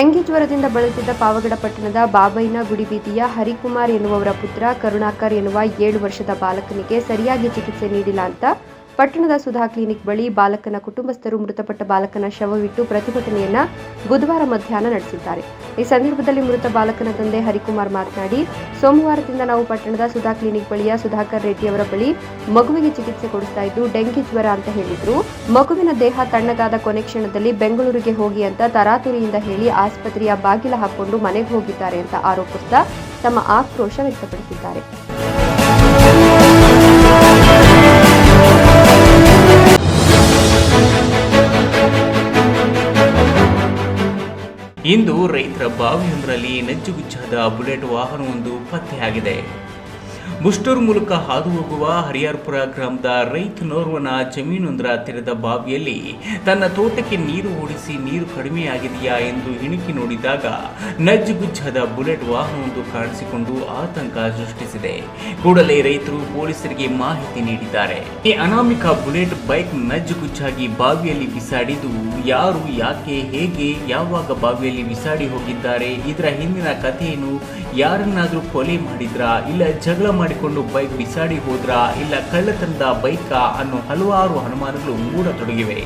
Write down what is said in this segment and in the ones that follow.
Dengue ಜ್ವರದಿಂದ ಬಳಲುತ್ತಿದ್ದ ಪಾವಗಡ ಪಟ್ಟಣದ ಬಾಬೈನ ಗುಡಿ ಬೀದಿಯ ಹರಿಕುಮಾರ್ ಎನ್ನುವವರ ಪುತ್ರ ಕರುಣಾಕರ್ ಎನ್ನುವ ಏಳು ವರ್ಷದ ಬಾಲಕನಿಗೆ ಸರಿಯಾಗಿ ಚಿಕಿತ್ಸೆ ನೀಡಿಲ್ಲ ಅಂತ ಪಟ್ಟಣದ ಸುಧಾ ಕ್ಲಿನಿಕ್ ಬಳಿ ಬಾಲಕನ ಕುಟುಂಬಸ್ಥರು ಮೃತಪಟ್ಟ ಬಾಲಕನ ಶವವಿಟ್ಟು ಪ್ರತಿಭಟನೆಯನ್ನ ಬುಧವಾರ ಮಧ್ಯಾಹ್ನ ನಡೆಸಿದ್ದಾರೆ. ಈ ಸಂದರ್ಭದಲ್ಲಿ ಮೃತ ಬಾಲಕನ ತಂದೆ ಹರಿಕುಮಾರ್ ಮಾತನಾಡಿ, ಸೋಮವಾರದಿಂದ ನಾವು ಪಟ್ಟಣದ ಸುಧಾ ಕ್ಲಿನಿಕ್ ಬಳಿಯ ಸುಧಾಕರ್ ರೆಡ್ಡಿ ಅವರ ಬಳಿ ಮಗುವಿಗೆ ಚಿಕಿತ್ಸೆ ಕೊಡಿಸ್ತಾ ಇದ್ದು ಡೆಂಗಿ ಜ್ವರ ಅಂತ ಹೇಳಿದ್ರು. ಮಗುವಿನ ದೇಹ ತಣ್ಣಗಾದ ಕೊನೆ ಕ್ಷಣದಲ್ಲಿ ಬೆಂಗಳೂರಿಗೆ ಹೋಗಿ ಅಂತ ತರಾತುರಿಯಿಂದ ಹೇಳಿ ಆಸ್ಪತ್ರೆಯ ಬಾಗಿಲ ಹಾಕೊಂಡು ಮನೆಗೆ ಹೋಗಿದ್ದಾರೆ ಅಂತ ಆರೋಪಿಸ್ತಾ ತಮ್ಮ ಆಕ್ರೋಶ ವ್ಯಕ್ತಪಡಿಸಿದ್ದಾರೆ. ಇಂದು ರೈತರ ಬಾವಿಯೊಂದರಲ್ಲಿ ನಜ್ಜುಗುಜ್ಜಾದ ಬುಲೆಟ್ ವಾಹನವೊಂದು ಪತ್ತೆಯಾಗಿದೆ. ಬುಸ್ಟೂರ್ ಮೂಲಕ ಹಾದು ಹೋಗುವ ಹರಿಯಾರ್ಪುರ ಗ್ರಾಮದ ರೈತನೋರ್ವನ ಜಮೀನೊಂದರ ತೆರೆದ ಬಾವಿಯಲ್ಲಿ ತನ್ನ ತೋಟಕ್ಕೆ ನೀರು ಓಡಿಸಿ ನೀರು ಕಡಿಮೆಯಾಗಿದೆಯಾ ಎಂದು ಇಣುಕಿ ನೋಡಿದಾಗ ನಜ್ಜುಗುಜ್ಜಾದ ಬುಲೆಟ್ ವಾಹನವೊಂದು ಕಾಣಿಸಿಕೊಂಡು ಆತಂಕ ಸೃಷ್ಟಿಸಿದೆ. ಕೂಡಲೇ ರೈತರು ಪೊಲೀಸರಿಗೆ ಮಾಹಿತಿ ನೀಡಿದ್ದಾರೆ. ಈ ಅನಾಮಿಕ ಬುಲೆಟ್ ಬೈಕ್ ನಜ್ಜುಗುಜ್ಜಾಗಿ ಬಾವಿಯಲ್ಲಿ ಬಿಸಾಡಿದ್ದು ಯಾರು, ಯಾಕೆ, ಹೇಗೆ, ಯಾವಾಗ ಬಾವಿಯಲ್ಲಿ ಬಿಸಾಡಿ ಹೋಗಿದ್ದಾರೆ, ಇದರ ಹಿಂದಿನ ಕಥೆಯನ್ನು ಯಾರನ್ನಾದರೂ ಕೊಲೆ ಮಾಡಿದ್ರಾ, ಇಲ್ಲ ಜಗಳ ಮಾಡಿಕೊಂಡು ಬೈಕ್ ಬಿಸಾಡಿ ಹೋದ್ರಾ ಇಲ್ಲ ಕಳ್ಳತನದ ಬೈಕಾ ಅನ್ನೋ ಹಲವಾರು ಅನುಮಾನಗಳು ಮೂಡತೊಡಗಿವೆ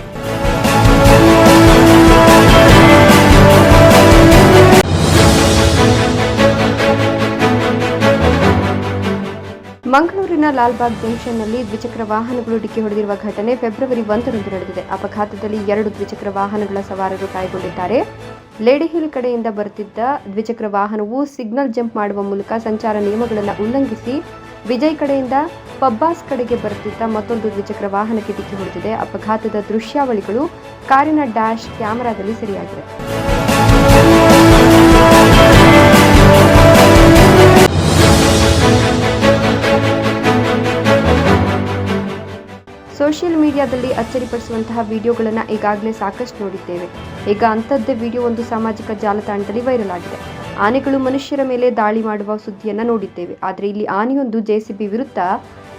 ಮಂಗಳೂರಿನ ಲಾಲ್ಬಾಗ್ ಜಂಕ್ಷನ್ನಲ್ಲಿ ದ್ವಿಚಕ್ರ ವಾಹನಗಳು ಡಿಕ್ಕಿ ಹೊಡೆದಿರುವ ಘಟನೆ ಫೆಬ್ರವರಿ ಒಂದರಂದು ನಡೆದಿದೆ. ಅಪಘಾತದಲ್ಲಿ ಎರಡು ದ್ವಿಚಕ್ರ ವಾಹನಗಳ ಸವಾರರು ಗಾಯಗೊಂಡಿದ್ದಾರೆ. ಲೇಡಿ ಹಿಲ್ ಕಡೆಯಿಂದ ಬರುತ್ತಿದ್ದ ದ್ವಿಚಕ್ರ ವಾಹನವು ಸಿಗ್ನಲ್ ಜಂಪ್ ಮಾಡುವ ಮೂಲಕ ಸಂಚಾರ ನಿಯಮಗಳನ್ನು ಉಲ್ಲಂಘಿಸಿ ವಿಜಯ್ ಕಡೆಯಿಂದ ಪಬ್ಬಾಸ್ ಕಡೆಗೆ ಬರುತ್ತಿದ್ದ ಮತ್ತೊಂದು ದ್ವಿಚಕ್ರ ವಾಹನಕ್ಕೆ ಡಿಕ್ಕಿ ಹೊಡೆದಿದೆ. ಅಪಘಾತದ ದೃಶ್ಯಾವಳಿಗಳು ಕಾರಿನ ಡ್ಯಾಶ್ ಕ್ಯಾಮೆರಾದಲ್ಲಿ ಸೆರೆಯಾಗಿವೆ. ಸೋಷಿಯಲ್ ಮೀಡಿಯಾದಲ್ಲಿ ಅಚ್ಚರಿಪಡಿಸುವಂತಹ ವಿಡಿಯೋಗಳನ್ನು ಈಗಾಗಲೇ ಸಾಕಷ್ಟು ನೋಡಿದ್ದೇವೆ. ಈಗ ಅಂಥದ್ದೇ ವಿಡಿಯೋ ಒಂದು ಸಾಮಾಜಿಕ ಜಾಲತಾಣದಲ್ಲಿ ವೈರಲ್ ಆಗಿದೆ. ಆನೆಗಳು ಮನುಷ್ಯರ ಮೇಲೆ ದಾಳಿ ಮಾಡುವ ಸುದ್ದಿಯನ್ನು ನೋಡಿದ್ದೇವೆ. ಆದರೆ ಇಲ್ಲಿ ಆನೆಯೊಂದು ಜೆಸಿಬಿ ವಿರುದ್ಧ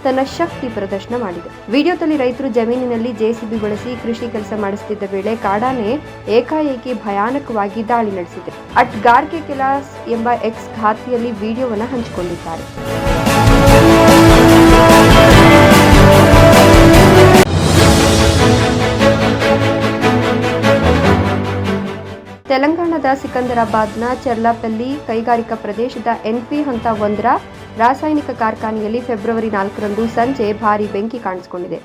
ತನ್ನ ಶಕ್ತಿ ಪ್ರದರ್ಶನ ಮಾಡಿದೆ. ವಿಡಿಯೋದಲ್ಲಿ ರೈತರು ಜಮೀನಿನಲ್ಲಿ ಜೆಸಿಬಿ ಬಳಸಿ ಕೃಷಿ ಕೆಲಸ ಮಾಡಿಸುತ್ತಿದ್ದ ವೇಳೆ ಕಾಡಾನೆ ಏಕಾಏಕಿ ಭಯಾನಕವಾಗಿ ದಾಳಿ ನಡೆಸಿದೆ. ಅಟ್ ಗಾರ್ಕೆ ಕೆಲಾಸ್ ಎಂಬ ಎಕ್ಸ್ ಖಾತೆಯಲ್ಲಿ ವಿಡಿಯೋವನ್ನು ಹಂಚಿಕೊಂಡಿದ್ದಾರೆ. ತೆಲಂಗಾಣದ ಸಿಕಂದರಾಬಾದ್ನ ಚೆರ್ಲಾಪಲ್ಲಿ ಕೈಗಾರಿಕಾ ಪ್ರದೇಶದ ಎನ್ಪಿ ಹಂತ ಒಂದರ ರಾಸಾಯನಿಕ ಕಾರ್ಖಾನೆಯಲ್ಲಿ ಫೆಬ್ರವರಿ ನಾಲ್ಕರಂದು ಸಂಜೆ ಭಾರೀ ಬೆಂಕಿ ಕಾಣಿಸಿಕೊಂಡಿದೆ.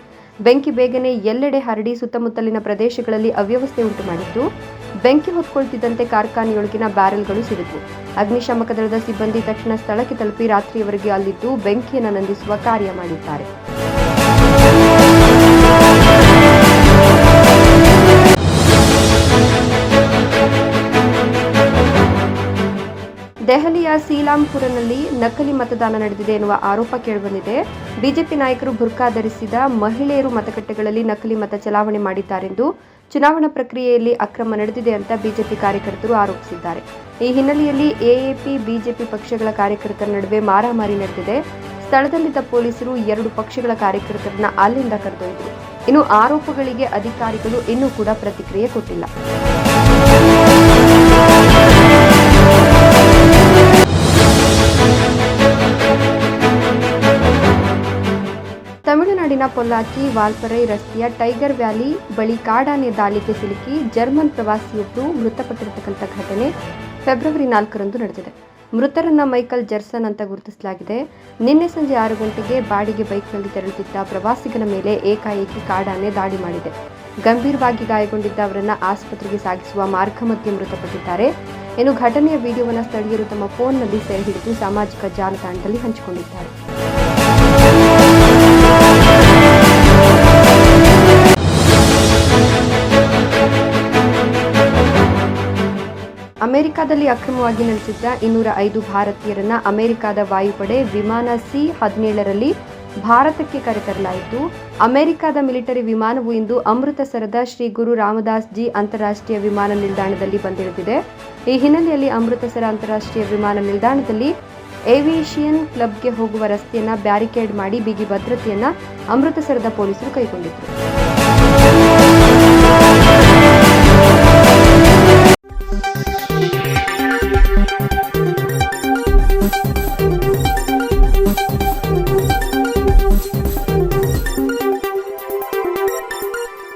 ಬೆಂಕಿ ಬೇಗನೆ ಎಲ್ಲೆಡೆ ಹರಡಿ ಸುತ್ತಮುತ್ತಲಿನ ಪ್ರದೇಶಗಳಲ್ಲಿ ಅವ್ಯವಸ್ಥೆ ಉಂಟು ಮಾಡಿದ್ದು ಬೆಂಕಿ ಹೊತ್ಕೊಳ್ತಿದ್ದಂತೆ ಕಾರ್ಖಾನೆಯೊಳಗಿನ ಬ್ಯಾರೆಲ್ಗಳು ಸಿಡಿದ್ವು ಅಗ್ನಿಶಾಮಕ ದಳದ ಸಿಬ್ಬಂದಿ ತಕ್ಷಣ ಸ್ಥಳಕ್ಕೆ ತಲುಪಿ ರಾತ್ರಿಯವರೆಗೆ ಅಲ್ಲಿದ್ದು ಬೆಂಕಿಯನ್ನು ನಂದಿಸುವ ಕಾರ್ಯ ಮಾಡಿದ್ದಾರೆ. ದೆಹಲಿಯ ಸೀಲಾಂಪುರನಲ್ಲಿ ನಕಲಿ ಮತದಾನ ನಡೆದಿದೆ ಎನ್ನುವ ಆರೋಪ ಕೇಳಿಬಂದಿದೆ. ಬಿಜೆಪಿ ನಾಯಕರು ಬುರ್ಕಾ ಧರಿಸಿದ ಮಹಿಳೆಯರು ಮತಗಟ್ಟೆಗಳಲ್ಲಿ ನಕಲಿ ಮತ ಚಲಾವಣೆ ಮಾಡಿದ್ದಾರೆಂದು ಚುನಾವಣಾ ಪ್ರಕ್ರಿಯೆಯಲ್ಲಿ ಅಕ್ರಮ ನಡೆದಿದೆ ಅಂತ ಬಿಜೆಪಿ ಕಾರ್ಯಕರ್ತರು ಆರೋಪಿಸಿದ್ದಾರೆ. ಈ ಹಿನ್ನೆಲೆಯಲ್ಲಿ ಎಎಪಿ, ಬಿಜೆಪಿ ಪಕ್ಷಗಳ ಕಾರ್ಯಕರ್ತರ ನಡುವೆ ಮಾರಾಮಾರಿ ನಡೆದಿದೆ. ಸ್ಥಳದಲ್ಲಿದ್ದ ಪೊಲೀಸರು ಎರಡು ಪಕ್ಷಗಳ ಕಾರ್ಯಕರ್ತರನ್ನ ಅಲ್ಲಿಂದ ಕರೆದೊಯ್ದರು. ಇನ್ನು ಆರೋಪಗಳಿಗೆ ಅಧಿಕಾರಿಗಳು ಇನ್ನೂ ಕೂಡ ಪ್ರತಿಕ್ರಿಯೆ ಕೊಟ್ಟಿಲ್ಲ. ತಮಿಳುನಾಡಿನ ಪೊಲ್ಲಾಚಿ ವಾಲ್ಪರೈ ರಸ್ತೆಯ ಟೈಗರ್ ವ್ಯಾಲಿ ಬಳಿ ಕಾಡಾನೆ ದಾಳಿಗೆ ಸಿಲುಕಿ ಜರ್ಮನ್ ಪ್ರವಾಸಿಯೊಬ್ಬರು ಮೃತಪಟ್ಟಿರತಕ್ಕಂಥ ಘಟನೆ ಫೆಬ್ರವರಿ ನಾಲ್ಕರಂದು ನಡೆದಿದೆ. ಮೃತರನ್ನ ಮೈಕಲ್ ಜರ್ಸನ್ ಅಂತ ಗುರುತಿಸಲಾಗಿದೆ. ನಿನ್ನೆ ಸಂಜೆ ಆರು ಗಂಟೆಗೆ ಬಾಡಿಗೆ ಬೈಕ್ನಲ್ಲಿ ತೆರಳುತ್ತಿದ್ದ ಪ್ರವಾಸಿಗನ ಮೇಲೆ ಏಕಾಏಕಿ ಕಾಡಾನೆ ದಾಳಿ ಮಾಡಿದೆ. ಗಂಭೀರವಾಗಿ ಗಾಯಗೊಂಡಿದ್ದ ಅವರನ್ನ ಆಸ್ಪತ್ರೆಗೆ ಸಾಗಿಸುವ ಮಾರ್ಗ ಮಧ್ಯೆ ಮೃತಪಟ್ಟಿದ್ದಾರೆ. ಇನ್ನು ಘಟನೆಯ ವಿಡಿಯೋವನ್ನು ಸ್ಥಳೀಯರು ತಮ್ಮ ಫೋನ್ನಲ್ಲಿ ಸೆರೆ ಹಿಡಿದು ಸಾಮಾಜಿಕ ಜಾಲತಾಣದಲ್ಲಿ ಹಂಚಿಕೊಂಡಿದ್ದಾರೆ. ಅಮೆರಿಕದಲ್ಲಿ ಅಕ್ರಮವಾಗಿ ನೆಲೆಸಿದ್ದ ಇನ್ನೂರ ಐದು ಭಾರತೀಯರನ್ನ ಅಮೆರಿಕದ ವಾಯುಪಡೆ ವಿಮಾನ ಸಿ ಹದಿನೇಳರಲ್ಲಿ ಭಾರತಕ್ಕೆ ಕರೆತರಲಾಯಿತು. ಅಮೆರಿಕದ ಮಿಲಿಟರಿ ವಿಮಾನವು ಇಂದು ಅಮೃತಸರದ ಶ್ರೀ ಗುರು ರಾಮದಾಸ್ ಜಿ ಅಂತಾರಾಷ್ಟ್ರೀಯ ವಿಮಾನ ನಿಲ್ದಾಣದಲ್ಲಿ ಬಂದಿಳಿದಿದೆ. ಈ ಹಿನ್ನೆಲೆಯಲ್ಲಿ ಅಮೃತಸರ ಅಂತಾರಾಷ್ಟ್ರೀಯ ವಿಮಾನ ನಿಲ್ದಾಣದಲ್ಲಿ ಏವಿಯೇಷಿಯನ್ ಕ್ಲಬ್ಗೆ ಹೋಗುವ ರಸ್ತೆಯನ್ನು ಬ್ಯಾರಿಕೇಡ್ ಮಾಡಿ ಬಿಗಿ ಭದ್ರತೆಯನ್ನು ಅಮೃತಸರದ ಪೊಲೀಸರು ಕೈಗೊಂಡಿದ್ದರು